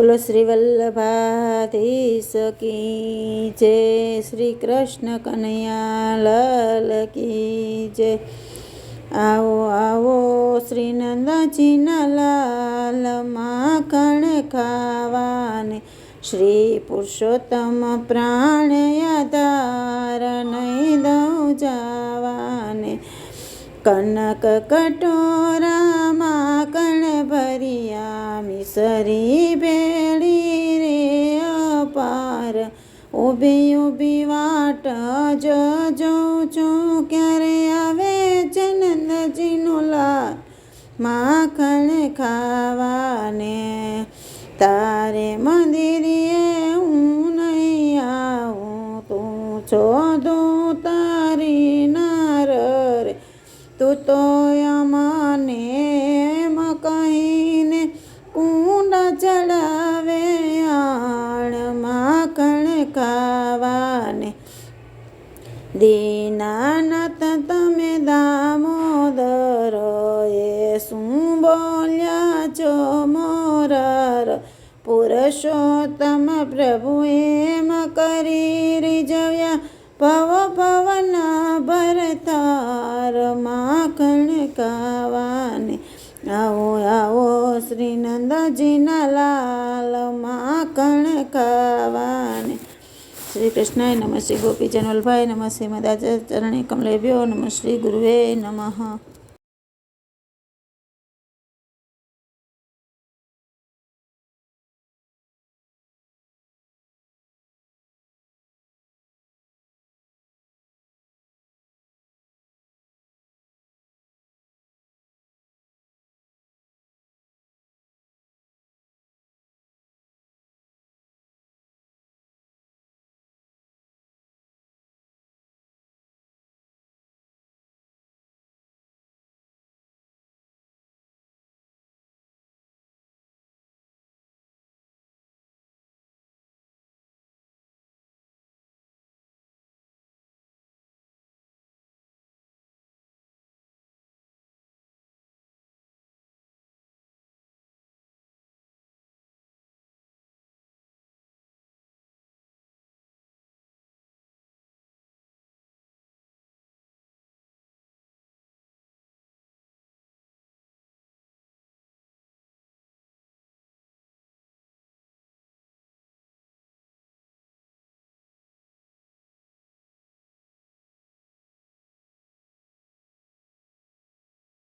બોલો શ્રી વલ્લભાધીશ કી જય, શ્રી કૃષ્ણ કનૈયા લાલ કી જય. આવો આવો, શ્રી નંદાજીના લાલ માખણ ખાવાને શ્રી પુરુષોત્તમ પ્રાણ યાદાર નહીં દઉં જાવાને. કનક કટોરામાં કણ ભરિયા મિસરી ભેળી રે અપાર. ઊભી ઊભી વાટ જો જોઉં છું ક્યારે આવે છે નંદજીનો લાલ માખણ ખાવાને તારે મંદિરે હું નહીં આવું. તું છો દૂત તારી નાર તું તો અમને ખાવાને દીનાનાથ તમે દામોદર એ શું બોલ્યા છો મોરર પુરુષોત્તમ પ્રભુ એમ કરી રીજવ્યા પવ ભવન ભરતાર માખણ કાવાને આવો આવો શ્રી નંદજીના લાલ માખણ ખાવાને શ્રી કૃષ્ણાય નમઃ શ્રી ગોપી વલ્ભાય નમઃ શ્રી મદાચરણે કમલેભ્યો નમઃ શ્રી ગુરુવે નમઃ.